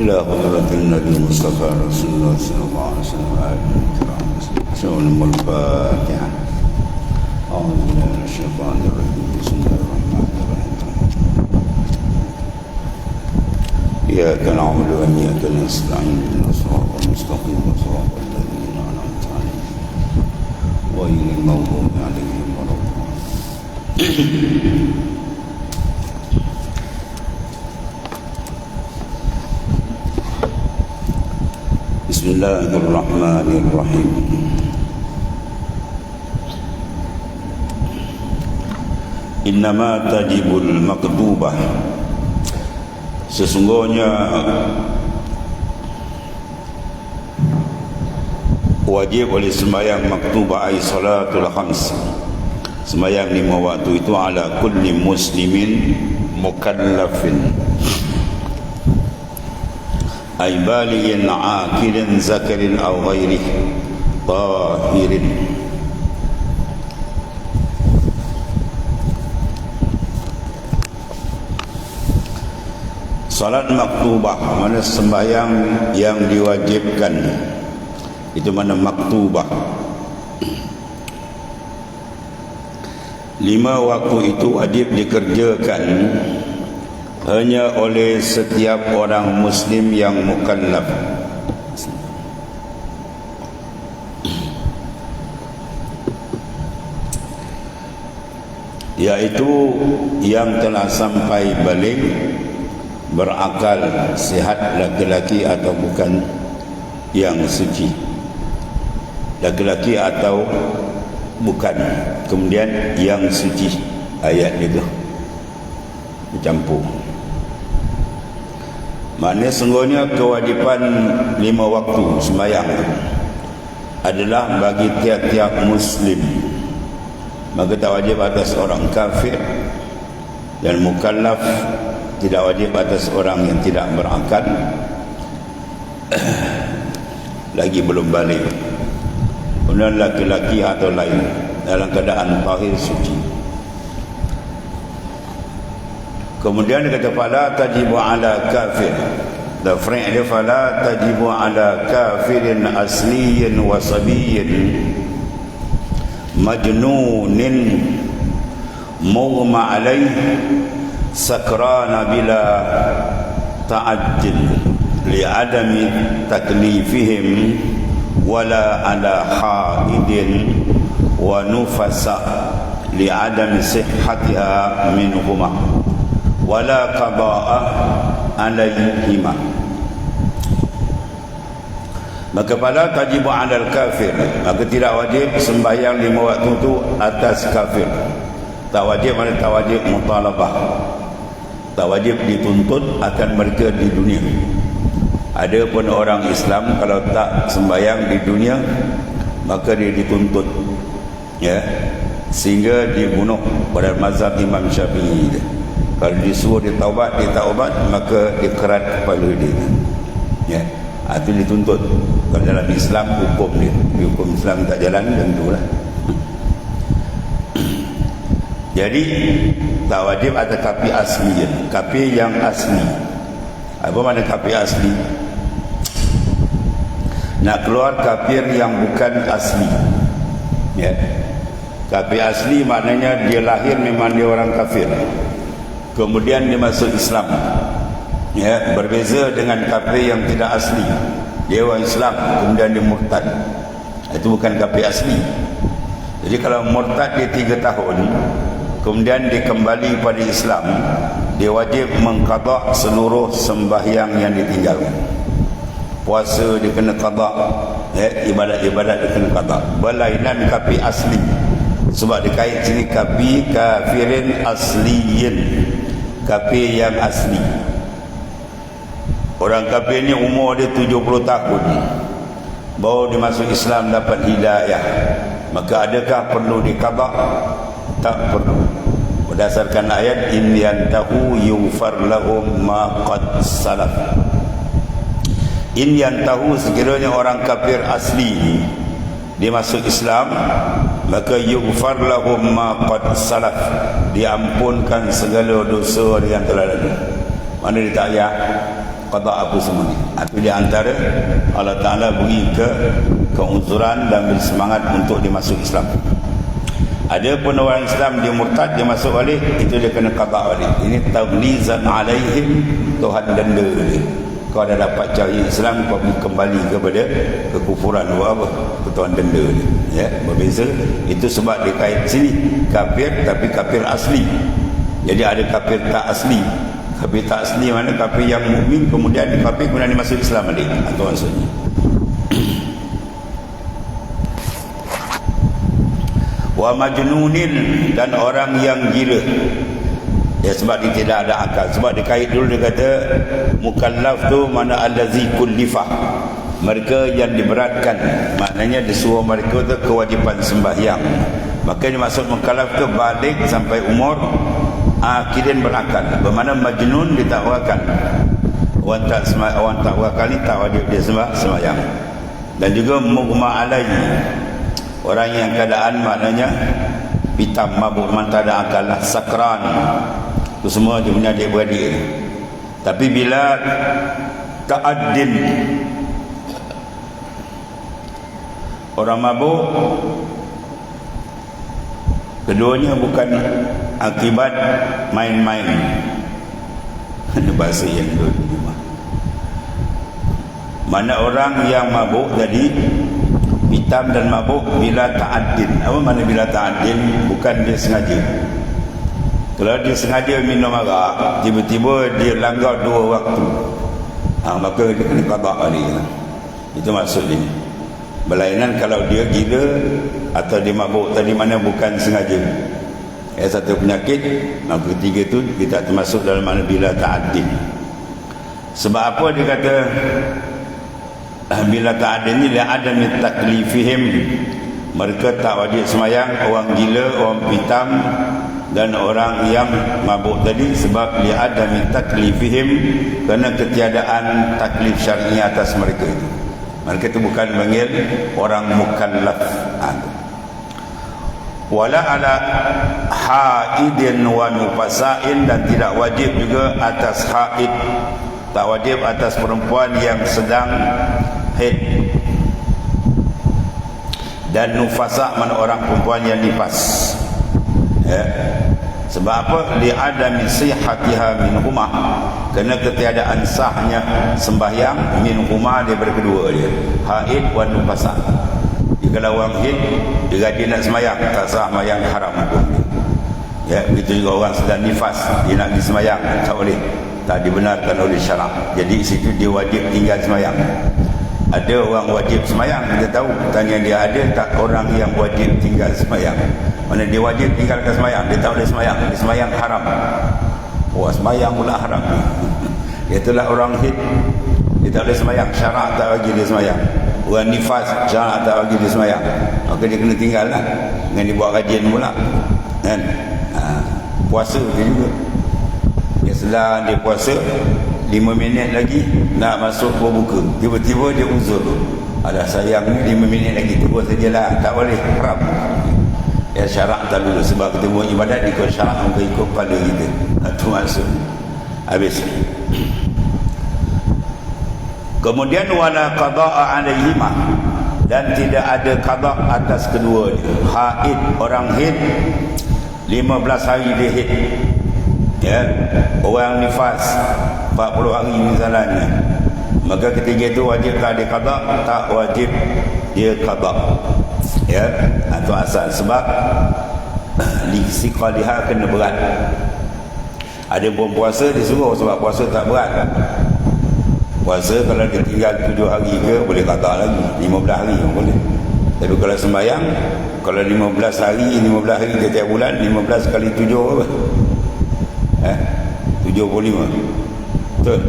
إلى حضرة النبي المصطفى رسول الله. صلى الله عليه وسلم. وآله الكرام سلم الفاتحة أعوذ بالله من الشيطان الرجيم بسم الله الرحمن الرحيم إياك نعبد وإياك نستعين اهدنا الصراط المستقيم صراط الذين أنعمت عليهم غير المغضوب عليهم ولا الضالين بسم الله الرحمن الرحيم إنما تجب المكتوبة sesungguhnya wajib oleh sembahyang maktubah ay salatul khams sembahyang lima waktu itu ala kulli muslimin mukallafin ay balighin aqilin zakarin aw ghairih tahirin Salat maktubah mana sembahyang yang diwajibkan. Itu mana maktubah. Lima waktu itu wajib dikerjakan hanya oleh setiap orang muslim yang mukallaf. Yaitu yang telah sampai balik berakal sihat laki-laki atau bukan yang suci. Laki-laki atau bukan kemudian yang suci ayat itu bercampur maknanya sungguhnya kewajipan lima waktu sembahyang adalah bagi tiap-tiap muslim. Maka tak wajib atas orang kafir dan mukallaf tidak wajib atas orang yang tidak berakal lagi belum balik. Kemudian laki-laki atau lain dalam keadaan tahir suci kemudian dia kata fala tajibu ala kafir. The friend dia fala tajibu ala kafirin asliyin wa sabiyin majnunin mughma alaih sakrana bila ta'ajjil li'adami taklifihim wala ala haidin wa nufasa li'adami sihhatiha minhuma wala qada'a alaihima maka pada tajibu alal kafir maka tidak wajib sembahyang lima waktu itu atas kafir. Tak wajib mana tak wajib mutalabah. Tak wajib dituntut akan mereka di dunia. Ada pun orang Islam kalau tak sembahyang di dunia maka dia dituntut. Ya. Sehingga dibunuh pada mazhab Imam Syafi'i kalau disuruh dia taubat dia taubat maka dikerat kepala dia. Ya. Itu dituntut kalau dalam Islam hukum dia. Hukum Islam tak jalan tentulah jadi tak wajib ada kapi asli je. Kapi yang asli. Apa mana kapi asli? Nak keluar kafir yang bukan asli. Ya. Kapi asli maknanya dia lahir memang dia orang kafir kemudian dia masuk Islam. Ya berbeza dengan kafir yang tidak asli. Dia orang Islam kemudian dia murtad. Itu bukan kafir asli. Jadi kalau murtad dia tiga tahun kemudian dia kembali pada Islam dia wajib mengqada seluruh sembahyang yang ditinggalkan. Puasa dia kena qada ya ibadat-ibadat dia kena qada berlainan kafir asli. Sebab dikait sini kafir kafirin asliyin kafir yang asli. Orang kafir ni umur dia 70 tahun Baru dia masuk Islam dapat hidayah. Maka adakah perlu dikabak? Tak perlu. Berdasarkan ayat in yantahu yufar lahum ma qad salaf. In yantahu sekiranya orang kafir asli dia masuk Islam maka yufar lahum ma qad salaf. Diampunkan segala dosa yang telah lalu mana dia tak payah qada apa semua ni itu di antara Allah Taala beri ke keuzuran dan bersemangat untuk dimasuk Islam. Ada pun orang Islam dia murtad dia masuk balik itu dia kena qada balik. Ini taglizan alaihim Tuhan denda dia kau dah dapat cari Islam kau kembali kepada kekufuran. Buat apa? Tuhan denda dia ya berbeza. Itu sebab dia kait sini. Kafir tapi kafir asli. Jadi ada kafir tak asli. Kafir tak asli mana kafir yang mukmin kemudian kafir kemudian dia masuk Islam balik. Atau maksudnya. Wa majnunin dan orang yang gila ya sebab dia tidak ada akal. Sebab dia kait dulu dia kata mukallaf tu mana allazi kullifah mereka yang diberatkan. Maknanya disuruh mereka tu kewajipan sembahyang. Maka dia maksud mukallaf tu balik sampai umur akhirin berakal. Bermakna majnun ditakwakan orang tak sembahyang orang tak wakal ni tak wajib dia sembah sembahyang. Dan juga mughma alaihi Orang yang keadaan maknanya Pitam mabuk memang tak ada akal lah. Sakran Itu semua dia punya adik-beradik Tapi bila Ta'addin Orang mabuk Keduanya bukan Akibat Main-main. Ini bahasa yang dulu Mana orang yang mabuk tadi hitam dan mabuk bila ta'addin. Apa makna bila ta'addin? Bukan dia sengaja kalau dia sengaja minum arak tiba-tiba dia langgar dua waktu. Ha, maka dia kena kabak balik itu maksudnya berlainan kalau dia gila atau dia mabuk tadi mana bukan sengaja. Ya, satu penyakit maka ketiga tu kita termasuk dalam mana bila ta'addin. Sebab apa dia kata Ah, bila tak ada ni dia ada ni taklifihim. Mereka tak wajib semayang orang gila orang pitam dan orang yang mabuk tadi sebab dia ada ni taklifihim kerana ketiadaan taklif syar'i atas mereka itu. Mereka itu bukan panggil orang mukallaf. Wala ala haidin wa nufasain dan tidak wajib juga atas haid. Tak wajib atas perempuan yang sedang haid. Dan nufasa mana orang perempuan yang nifas ya. Sebab apa? Li adami sihhatiha min huma kerana ketiadaan sahnya sembahyang min huma dia berkedua dia. Haid wa nufasa jika orang haid dia dia nak sembahyang tak sah sembahyang haram pun ya begitu juga orang sedang nifas dia nak sembahyang tak boleh. Tak dibenarkan oleh syarak jadi situ dia wajib tinggal sembahyang ada orang wajib semayang kita tahu. Tanya dia ada tak orang yang wajib tinggal semayang? Mana dia wajib tinggalkan semayang? Dia tak boleh semayang. Dia semayang haram. Wah semayang pula haram. Itulah orang hid dia tak boleh semayang. Syarak tak bagi dia semayang. Orang nifas syarak tak bagi dia semayang. Maka dia kena tinggal lah dengan dia buat kajian pula. Kan? Ha. puasa dia juga. Dia sedang dia puasa lima minit lagi nak masuk berbuka. Tiba-tiba dia uzur ada sayang ni lima minit lagi. Tunggu sajalah. Tak boleh. Haram ya syarak tak dulu. Sebab kita buat ibadat ikut syarak muka ikut pada kita. Itu maksud. Habis. Kemudian wala qada'a alaihima dan tidak ada qada' atas kedua ni haid orang haid. 15 hari dia haid. Ya. Orang nifas 40 hari misalnya. Maka ketiga itu wajib tak ada qada tak wajib dia qada ya? Atau asal sebab li siqaliha kena berat. Ada pun puasa disuruh sebab puasa tak berat. Puasa kalau dia tinggal 7 hari ke boleh qada lagi. 15 hari pun boleh. Tapi kalau sembahyang kalau 15 hari 15 hari setiap bulan 15 kali 7 apa? Eh? 75 Betul.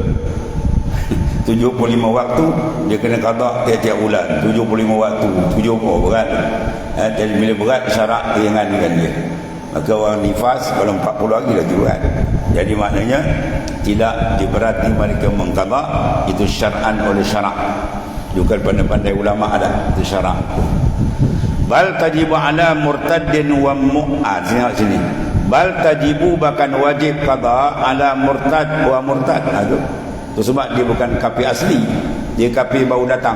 75 waktu dia kena qada tiap-tiap bulan. 75 waktu 70 berat. Eh, jadi bila berat syarat ringankan dia. Maka orang nifas kalau 40 hari lagi buat jadi maknanya tidak diberati mereka mengkabak itu syar'an oleh syarak. Bukan pandai-pandai ulama ada itu syarak. Bal tajibu ala murtaddin wa mu'ad. Sini sini bal tajibu bahkan wajib qada ala murtad wa murtad. Itu itu sebab dia bukan kapi asli. Dia kafir baru datang.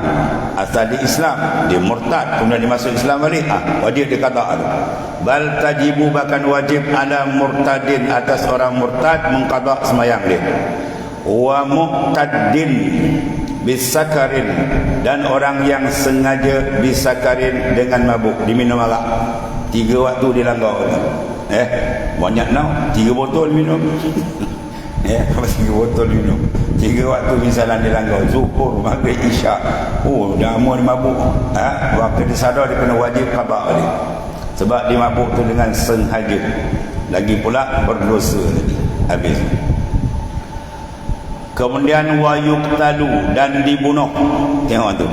Asal di Islam dia murtad. Kemudian dia masuk Islam balik. Ah wajib dia kata ada bal tajibu bahkan wajib ada murtadin atas orang murtad mengqada semayang dia. Wa muqtaddin bisakarin. Dan orang yang sengaja bisakarin dengan mabuk. Diminum arak. Tiga waktu dia langgar eh banyak nak. Tiga botol minum. Ya apa tiga botol minum? Tiga waktu misalan dia langgar. Zuhur maghrib isyak. Oh dah amun mabuk. Ha? waktu dia sadar dia kena wajib khabar dia. Sebab dia mabuk tu dengan sengaja. Lagi pula berdosa tadi habis. Kemudian wayuk talu dan dibunuh. Tengok tu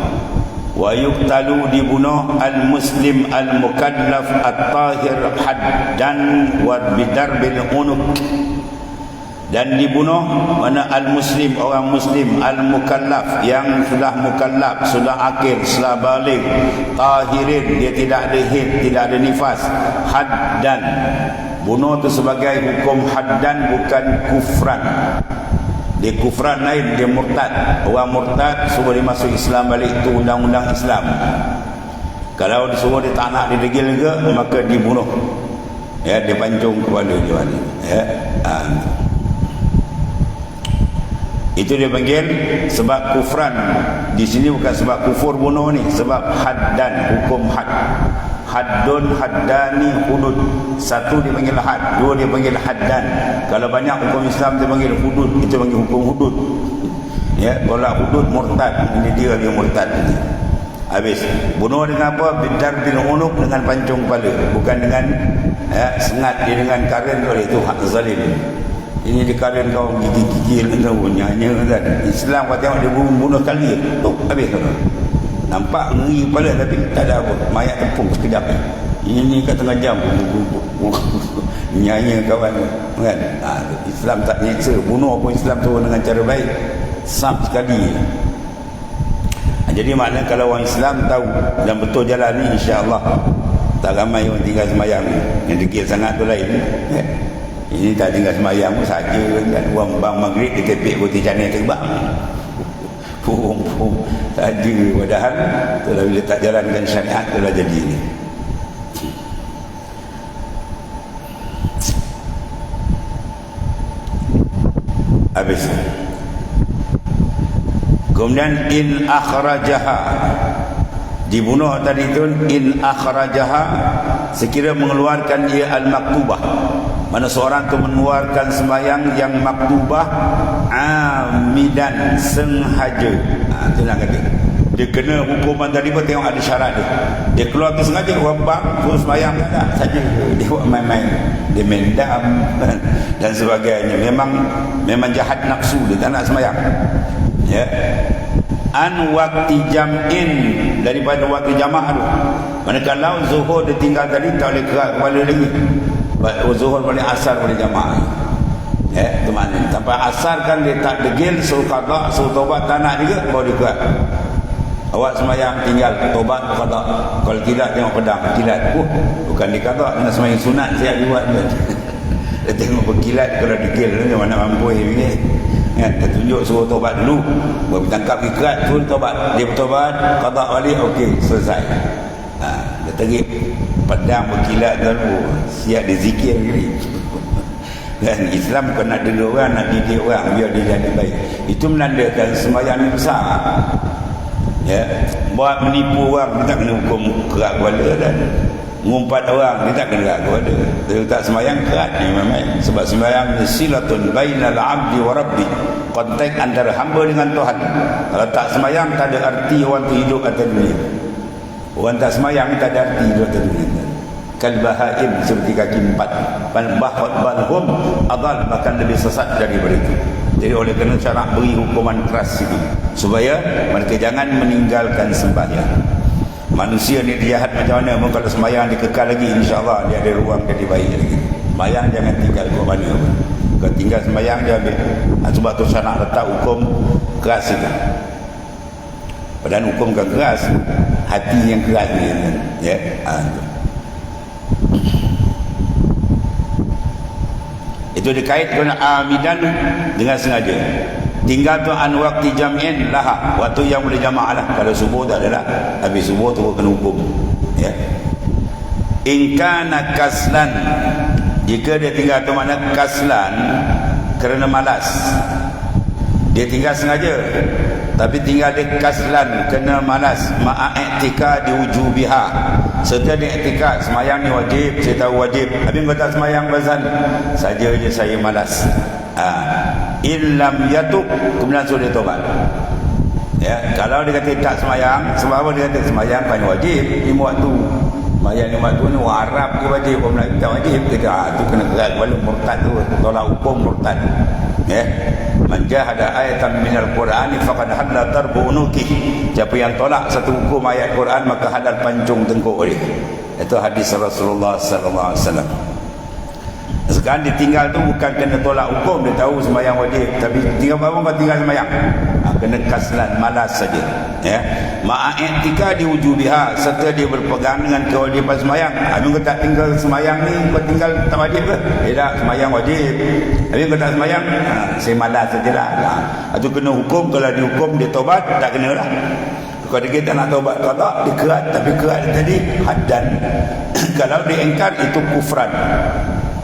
wayuk talu dibunuh al muslim al mukallaf at tahir haddan wa bidar bil unuk. Dan dibunuh mana al-muslim orang muslim al-mukallaf yang sudah mukallaf sudah akil sudah balik tahirin dia tidak ada hid tidak ada nifas haddan. Bunuh itu sebagai hukum haddan bukan kufran dia kufran lain dia murtad orang murtad suruh dia masuk Islam balik itu undang-undang Islam kalau disuruh dia tak nak didegil ke maka dibunuh ya dia pancung kepala dia ya ha. Itu dia panggil sebab kufran. Di sini bukan sebab kufur bunuh ni, sebab haddan, hukum had. Haddun haddani hudud. Satu dia panggil had, dua dia panggil haddan. Kalau banyak hukum Islam dia panggil hudud, itu panggil hukum hudud. Ya, kalau hudud murtad, ini dia dia murtad ini. Habis. Bunuh dengan apa? Bidar bin unuk dengan pancung kepala. Bukan dengan ya, sengat dia dengan karen oleh itu hak zalim ini dikarenakan kau gigi-gigi nyanyi kan Islam kau tengok dia bunuh, bunuh kali tu habis tu nampak ngeri kepala tapi tak ada apa. Mayat tepung sekejap. Ini kat tengah jam. Nyanyi kawan. Kan? Ha, Islam tak nyeksa bunuh pun Islam tu dengan cara baik. Sab sekali. Ha, jadi maknanya kalau orang Islam tahu dan betul jalan ni insyaAllah tak ramai orang tinggal semayang yang degil sangat tu lain ya. Ini tak tinggal semayang pun saja. Kan. Uang bang maghrib dia kepik putih canai terbang. Pum pum. Tak ada. Padahal telah bila tak jalankan syariat telah jadi ini. Habis. Kemudian in akhrajaha dibunuh tadi tu in akhrajaha sekira mengeluarkan ia al-maktubah mana seorang tu mengeluarkan sembahyang yang maktubah amidan sengaja. Ha, itu nak kata. Dia kena hukuman tadi pun tengok ada syarat dia. Dia keluar tu sengaja bang terus sembahyang tak saja. Dia buat main-main. Dia mendam dan sebagainya. Memang memang jahat nafsu dia tak nak sembahyang. Ya. An waktu jam'in daripada waktu jamaah tu. Manakala zuhur dia tinggal tadi tak boleh kerak kepala lagi Zuhur boleh asar boleh jamaah. Ya, itu maknanya. Sampai asar kan dia tak degil Suruh kadak, suruh tobat tak nak juga dia kuat Awak semayang tinggal tobat kadak Kalau tidak tengok pedang kilat. Uh, Bukan dia kadak Kena semayang sunat siap buat. Dia Dia tengok berkilat Kalau degil. Dia mana mampu ini Ya, dia tunjuk suruh tobat dulu. Baru tangkap ikat Suruh tobat Dia bertobat Kadak balik Okey selesai terip pedang berkilat dulu siap dizikir kiri dan Islam bukan nak dulu orang nak didik orang biar dia jadi baik. Itu menandakan sembahyang ni besar. Ya buat menipu orang kita kena hukum kerak kepala dan ngumpat orang kita kena kerak kepala. Dia tak sembahyang kerat ni memang. Sebab sembahyang ni silatun bainal abdi wa rabbi. Kontak antara hamba dengan Tuhan. Kalau tak sembahyang tak ada arti orang tu hidup atas dunia Orang tak semayang tak ada arti dua dunia. Kal bahaim seperti kaki empat. Bal bahot balhum adal bahkan lebih sesat dari itu. Jadi oleh kerana cara beri hukuman keras itu supaya mereka jangan meninggalkan sembahyang. manusia ni dia jahat macam mana pun kalau semayang dia kekal lagi insyaAllah dia ada ruang jadi baik lagi semayang jangan tinggal ke mana pun kalau tinggal semayang dia ambil sebab tu saya nak letak hukum keras itu padahal hukum kan keras. Hati yang keras ni ya. Ha, itu dikait dengan amidan dengan sengaja. Tinggal tu an waktu jam'in lah waktu yang boleh jamaah lah. Kalau subuh tak ada lah. Habis subuh tu kena hukum ya. In kana kaslan. Jika dia tinggal tu mana kaslan kerana malas. Dia tinggal sengaja tapi tinggal di kaslan kena malas. Ma'a'iktika diwujubiha serta di iktikad semayang ni wajib saya tahu wajib. Kau tak semayang pasal saja je saya malas. Ha. illam yatuk kemudian suruh dia tobat. Ya kalau dia kata tak semayang sebab apa dia kata semayang kan wajib lima waktu semayang lima waktu ni orang Arab ke wajib orang Melayu tak wajib kita ah, tu kena kerat walaupun murtad tu tolak hukum murtad. Ya? Man jahada ayatan minal qur'ani faqad hadla darbu unuki. Siapa yang tolak satu hukum ayat Quran maka hadal pancung tengkuk dia. Itu hadis Rasulullah sallallahu alaihi wasallam. Sekarang ditinggal tu bukan kena tolak hukum. Dia tahu sembahyang wajib. Tapi tinggal apa kau tinggal sembahyang kena kaslan malas saja. Ya. Ma'aiktika diwujubiha serta dia berpegang dengan kewajiban sembahyang habis kau tak tinggal sembahyang ni? Kau tinggal tak wajib ke? Tidak sembahyang wajib. Habis kau tak sembahyang ha, saya malas sajalah. Ha, itu kena hukum. Kalau dihukum dia tobat tak kena lah. Kalau kita nak taubat kata dia kerat. Tapi kerat tadi haddan. Kalau diengkat itu kufran.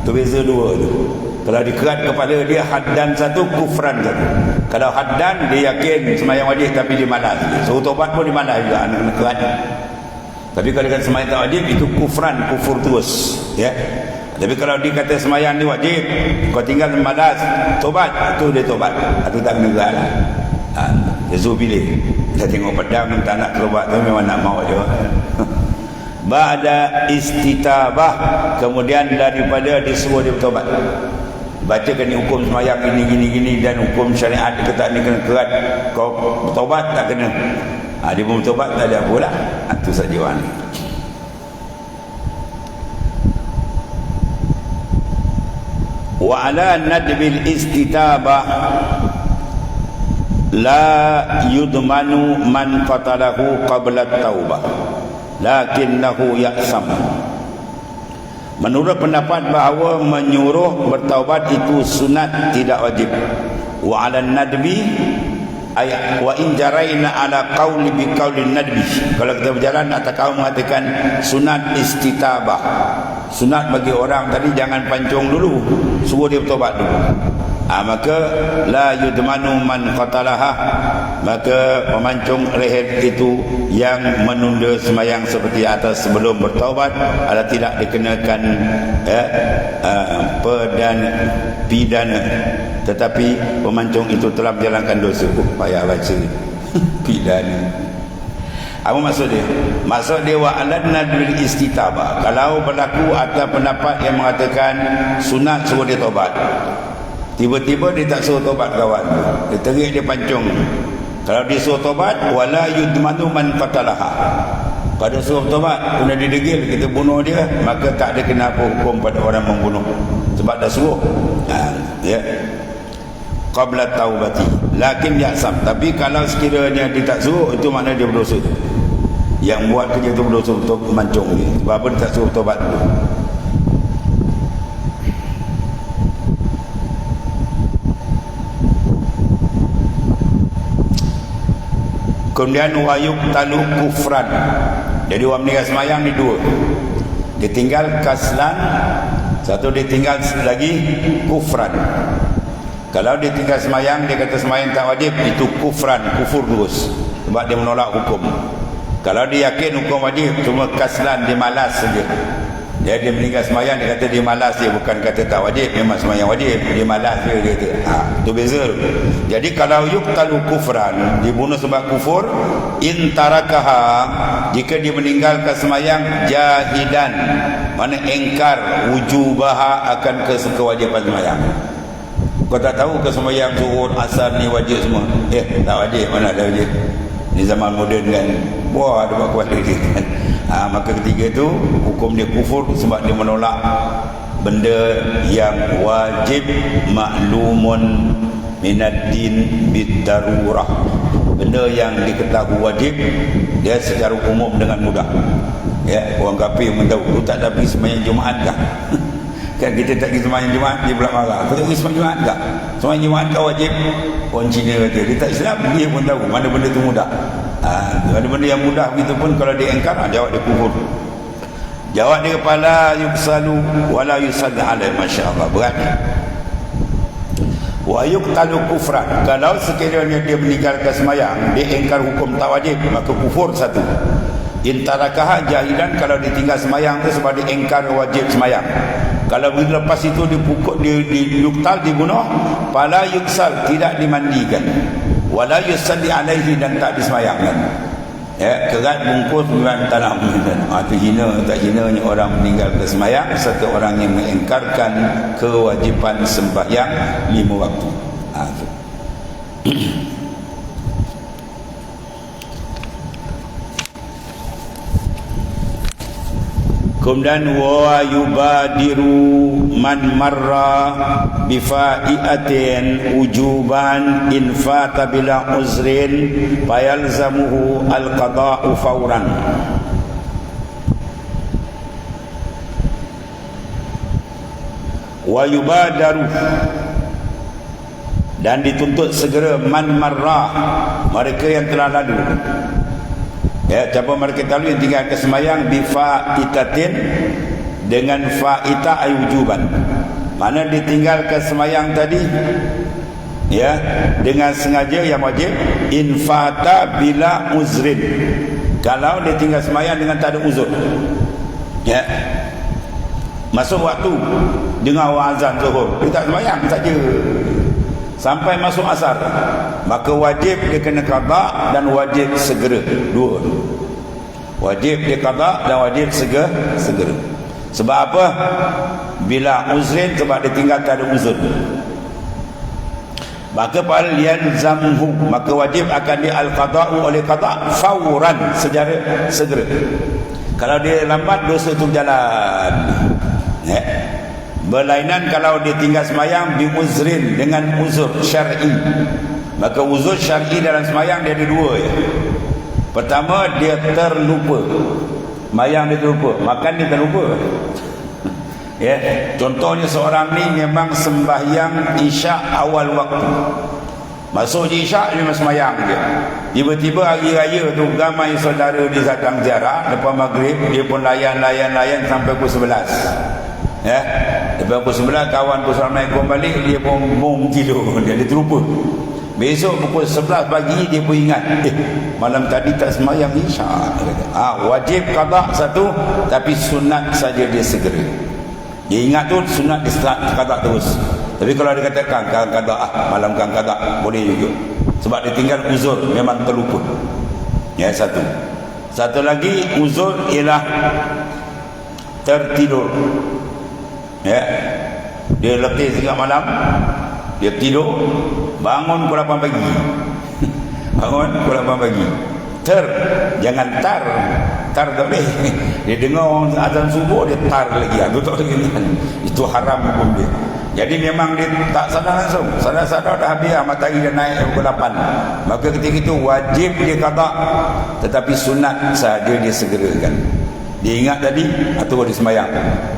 Tu beza dua tu. Kalau dikerat kepada dia haddan satu, kufran satu. Kalau haddan, dia yakin semayang wajib tapi dia malas. So, tobat pun dia malas juga anak-anak kerat. Tapi kalau dia semayang tak wajib, itu kufran, kufur terus. Ya. Tapi kalau dia kata semayang ni wajib, kau tinggal malas, tobat, itu dia tobat. Itu tak kena gerak lah. Ha, dia suruh pilih. Kita tengok pedang, tak nak keluar tu memang nak mau je. ba'da istitabah kemudian daripada disuruh dia bertobat bacakan ni hukum semayang ini gini gini dan hukum syariat dia kata ni kena kerat. Kau bertobat tak kena? Ha, dia pun bertobat tak ada apa lah itu saja orang ni. Wa ala nadbil istitabah la yudmanu man fatalahu qabla taubah lakinnahu ya'sam menurut pendapat bahawa menyuruh bertaubat itu sunat tidak wajib. Wa 'ala nadbi ayat wa in jaraina ala qauli bi qauli nadbi. Kalau kita berjalan atas kaum mengatakan sunat istitabah. Sunat bagi orang tadi jangan pancung dulu suruh dia bertaubat dulu ha, maka la yudmanu man qatalaha maka memancung leher itu yang menunda semayang seperti atas sebelum bertaubat adalah tidak dikenakan ya, uh, perdana pidana tetapi pemancung itu telah menjalankan dosa oh, payah baca pidana apa maksud dia? Maksud dia wa aladna bil istitabah. Kalau berlaku atas pendapat yang mengatakan sunat suruh dia tobat. Tiba-tiba dia tak suruh tobat kawan Dia terik dia pancung. Kalau dia suruh tobat Wala yudmanu man fatalaha. Pada suruh tobat Kena didegil kita bunuh dia Maka tak ada kena hukum pada orang membunuh. Sebab dah suruh. Ha, Ya. Qabla taubati. Lakin yaksam Tapi kalau sekiranya dia tak suruh Itu makna dia berdosa. Yang buat kerja itu berdosa untuk mancung Sebab apa dia tak suruh tobat kemudian wayuk talu kufran. Jadi orang meninggal semayang ni dua. Dia tinggal kaslan satu dia tinggal lagi kufran. Kalau dia tinggal semayang dia kata semayang tak wajib itu kufran kufur terus sebab dia menolak hukum. Kalau dia yakin hukum wajib cuma kaslan dia malas saja dia dia meninggal semayang dia kata dia malas dia bukan kata tak wajib memang semayang wajib. Dia malas dia dia kata ha, itu beza jadi kalau yuktalu kufran dibunuh sebab kufur intarakaha jika dia meninggalkan semayang jahidan. Mana engkar wujubaha akan kewajiban semayang. Kau tak tahu ke semayang zuhur asar ni wajib semua? Eh tak wajib mana ada wajib? Ini zaman moden kan. Wah, ada buat kuala dia kan. Ha, maka ketiga itu hukum dia kufur sebab dia menolak benda yang wajib maklumun minad din bidarurah. Benda yang diketahui wajib dia secara umum dengan mudah. Ya, orang kafir pun tahu, tu tak ada pergi sembahyang Jumaat kah? kan kita tak pergi sembahyang Jumaat dia pula marah. Kau tak pergi sembahyang Jumaat kah? Sembahyang Jumaat kau wajib. Orang Cina kata, dia tak Islam, dia pun tahu mana benda tu mudah. Ha, ada benda yang mudah begitu pun kalau dia engkar, ha, jawab dia kufur. Jawab dia kepala yuksalu wala yusalli alaihi masya-Allah. Berat. Wa yuqtalu kufran. Kalau sekiranya dia meninggalkan semayang, dia engkar hukum tak wajib, maka kufur satu. Intarakah jahilan kalau ditinggal semayang tu sebab dia engkar wajib semayang. Kalau begitu lepas itu dipukul di, di dibunuh, pala yuksal tidak dimandikan. Wala yusalli alaihi dan tak disemayangkan ya kerat bungkus dengan tanah ha, itu hina tak hina orang meninggal ke semayang satu orang yang mengingkarkan kewajipan sembahyang lima waktu. Ha. Kemudian wa yubadiru man marra bi fa'iatin ujuban in fata bila uzrin fayalzamuhu al qada'u fawran. Wa yubadaru dan dituntut segera man marra mereka yang telah lalu Ya, siapa mereka tahu yang tinggal ke semayang bi fa'itatin dengan fa'ita ayujuban. Mana ditinggal ke semayang tadi? Ya, dengan sengaja yang wajib infata bila uzrin. Kalau dia tinggal semayang dengan tak ada uzur. Ya. Masuk waktu dengar azan zuhur, dia tak semayang saja sampai masuk asar. Maka wajib dia kena qada dan wajib segera. Dua wajib dia qada dan wajib segera segera. Sebab apa? Bila uzrin sebab dia tinggal tak ada uzur maka fal zamhu maka wajib akan di al qada'u oleh qada' fauran secara segera. Kalau dia lambat dosa tu jalan ya Berlainan kalau dia tinggal semayang di uzrin dengan uzur syar'i. Maka uzur syar'i dalam semayang dia ada dua ya. Pertama dia terlupa. Mayang dia terlupa, makan dia terlupa. ya, contohnya seorang ni memang sembahyang isyak awal waktu. Masuk je isyak dia semayang dia. Tiba-tiba hari raya tu ramai saudara di datang ziarah lepas maghrib dia pun layan-layan-layan sampai pukul 11 ya lepas pukul 9 kawan pukul ramai kau balik dia pun bom tidur. Dia, dia terlupa. Besok pukul 11 pagi dia pun ingat eh malam tadi tak semayang isya. Ah wajib qada satu tapi sunat saja dia segera. Dia ingat tu sunat dia qada terus. Tapi kalau dia katakan kan qada ah malam kan qada boleh juga. Sebab dia tinggal uzur memang terlupa. Ya satu. Satu lagi uzur ialah tertidur ya. Dia letih tengah malam. Dia tidur. Bangun pukul 8 pagi. Bangun pukul 8 pagi. Ter. Jangan tar. Tar boleh dia dengar orang azan subuh dia tar lagi. Itu tak lagi itu haram hukum dia. Jadi memang dia tak sadar langsung. Sadar-sadar dah habis lah, matahari dah naik pukul 8 maka ketika itu wajib dia kata tetapi sunat sahaja dia segerakan dia ingat tadi atau dia semayang.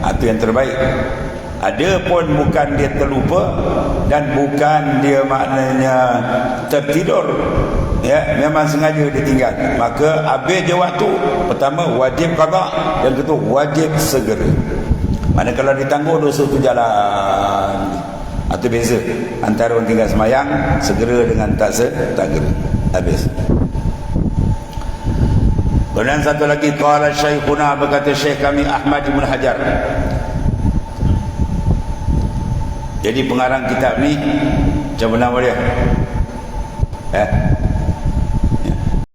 Itu yang terbaik. Ada pun bukan dia terlupa dan bukan dia maknanya tertidur. Ya memang sengaja dia tinggal. Maka habis dia waktu. Pertama wajib qada. Yang kedua wajib segera. Mana kalau ditangguh dosa tu jalan. Atau beza. Antara orang tinggal semayang segera dengan tak segera habis Kemudian satu lagi qala syekhuna berkata syekh kami Ahmad bin Hajar. Jadi pengarang kitab ni macam nama dia? Eh,